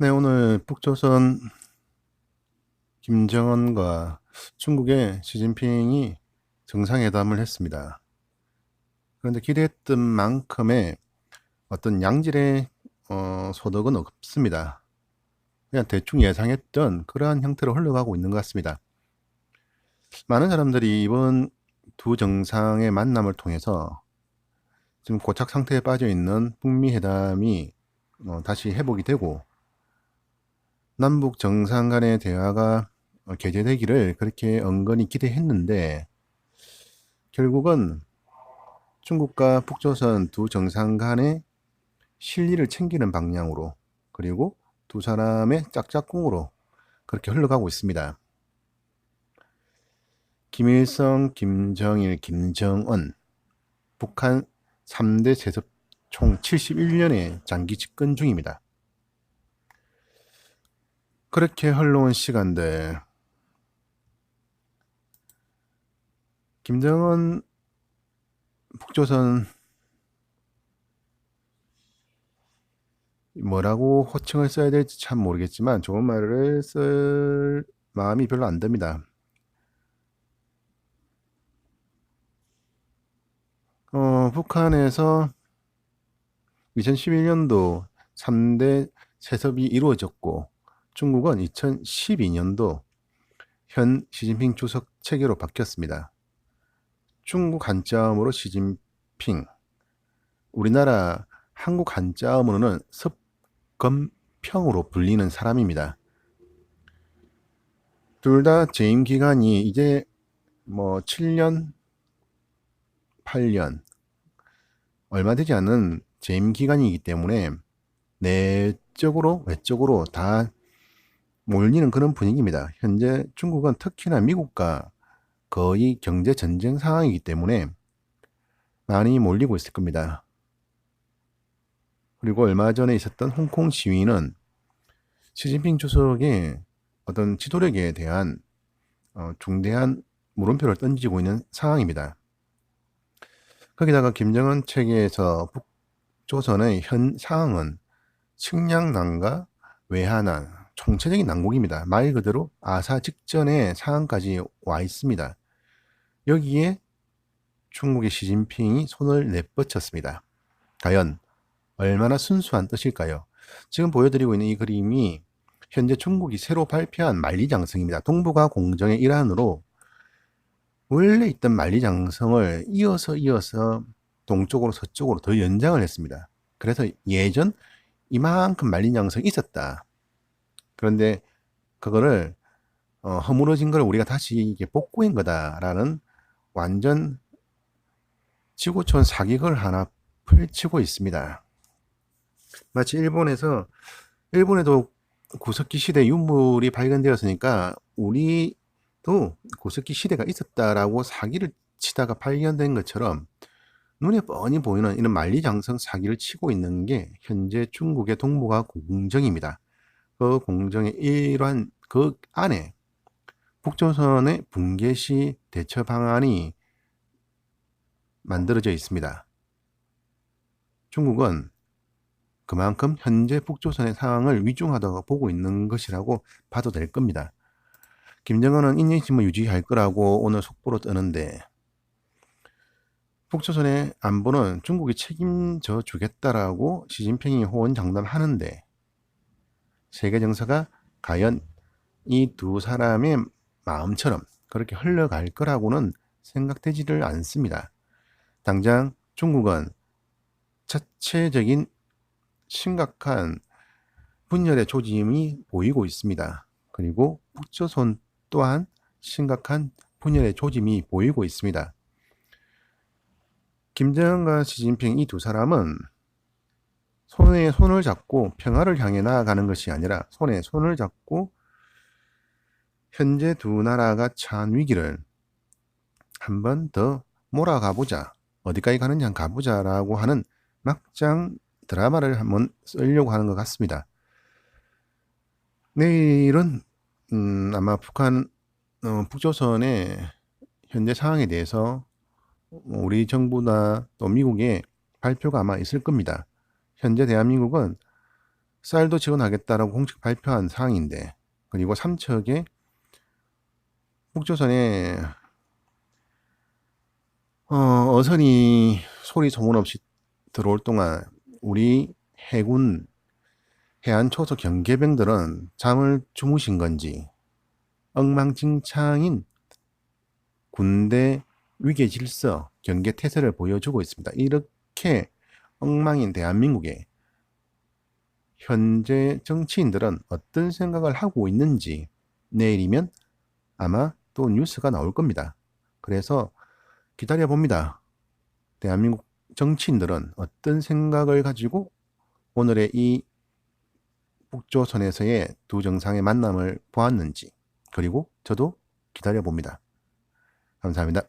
네, 오늘 북조선 김정은과 중국의 시진핑이 정상회담을 했습니다. 그런데 기대했던 만큼의 어떤 양질의 어, 소득은 없습니다. 그냥 대충 예상했던 그러한 형태로 흘러가고 있는 것 같습니다. 많은 사람들이 이번 두 정상의 만남을 통해서 지금 고착 상태에 빠져 있는 북미 회담이 어, 다시 회복이 되고 남북 정상 간의 대화가 어, 개최되기를 그렇게 은근히 기대했는데 결국은 중국과 북조선 두 정상 간의 실리를 챙기는 방향으로 그리고 두 사람의 짝짝꿍으로 그렇게 흘러가고 있습니다. 김일성, 김정일, 김정은 북한 3대 세습 총 71년의 장기 집권 중입니다. 그렇게 흘러온 시간들 김정은 북조선 뭐라고 호칭을 써야 될지 참 모르겠지만 좋은 말을 쓸 마음이 별로 안 듭니다. 어, 북한에서 2011년도 3대 세습이 이루어졌고 중국은 2012년도 현 시진핑 주석 체계로 바뀌었습니다. 중국 한자음으로 시진핑, 우리나라 한국 한자음으로는 섭검평으로 불리는 사람입니다. 둘 다 재임 기간이 이제 뭐 7년, 8년 얼마 되지 않은 재임 기간이기 때문에 내적으로 외적으로 다 몰리는 그런 분위기입니다. 현재 중국은 특히나 미국과 거의 경제 전쟁 상황이기 때문에 많이 몰리고 있을 겁니다. 그리고 얼마 전에 있었던 홍콩 시위는 시진핑 주석의 어떤 지도력에 대한 어, 중대한 물음표를 던지고 있는 상황입니다. 거기다가 김정은 체계에서 북조선의 현 상황은 식량난과 외환난, 총체적인 난국입니다. 말 그대로 아사 직전의 상황까지 와 있습니다. 여기에 중국의 시진핑이 손을 내뻗쳤습니다. 과연 얼마나 순수한 뜻일까요? 지금 보여드리고 있는 이 그림이 현재 중국이 새로 발표한 만리장성입니다. 동북아 공정의 일환으로 원래 있던 만리장성을 이어서 이어서 동쪽으로 서쪽으로 더 연장을 했습니다. 그래서 예전 이만큼 만리장성이 있었다. 그런데 그거를 어, 허물어진 걸 우리가 다시 이게 복구한 거다라는 완전 지구촌 사기극을 하나 펼치고 있습니다. 마치 일본에서 일본에도 구석기 시대 유물이 발견되었으니까 우리도 구석기 시대가 있었다라고 사기를 치다가 발견된 것처럼 눈에 뻔히 보이는 이런 만리장성 사기를 치고 있는 게 현재 중국의 동북아 공정입니다. 그 공정의 일환 그 안에 북조선의 붕괴 시 대처 방안이 만들어져 있습니다. 중국은 그만큼 현재 북조선의 상황을 위중하다고 보고 있는 것이라고 봐도 될 겁니다. 김정은은 인내심을 유지할 거라고 오늘 속보로 뜨는데 북조선의 안보는 중국이 책임져 주겠다라고 시진핑이 호언장담하는데 세계 정서가 과연 이 두 사람의 마음처럼 그렇게 흘러갈 거라고는 생각되지를 않습니다. 당장 중국은 자체적인 심각한 분열의 조짐이 보이고 있습니다. 그리고 북조선 또한 심각한 분열의 조짐이 보이고 있습니다. 김정은과 시진핑 이 두 사람은 손에 손을 잡고 평화를 향해 나아가는 것이 아니라 손에 손을 잡고 현재 두 나라가 처한 위기를 한 번 더 몰아가 보자. 어디까지 가는지 한 가보자라고 하는 막장 드라마를 한번 쓰려고 하는 것 같습니다. 내일은 음, 아마 북한 어, 북조선의 현재 상황에 대해서 우리 정부나 또 미국의 발표가 아마 있을 겁니다. 현재 대한민국은 쌀도 지원하겠다라고 공식 발표한 사항인데 그리고 삼척에 북조선에 어, 어선이 소리 소문 없이 들어올 동안 우리 해군 해안 초소 경계병들은 잠을 주무신 건지 엉망진창인 군대 위계 질서 경계 태세를 보여주고 있습니다. 이렇게 엉망인 대한민국에 현재 정치인들은 어떤 생각을 하고 있는지 내일이면 아마 또 뉴스가 나올 겁니다. 그래서 기다려 봅니다. 대한민국 정치인들은 어떤 생각을 가지고 오늘의 이 북조선에서의 두 정상의 만남을 보았는지 그리고 저도 기다려 봅니다. 감사합니다.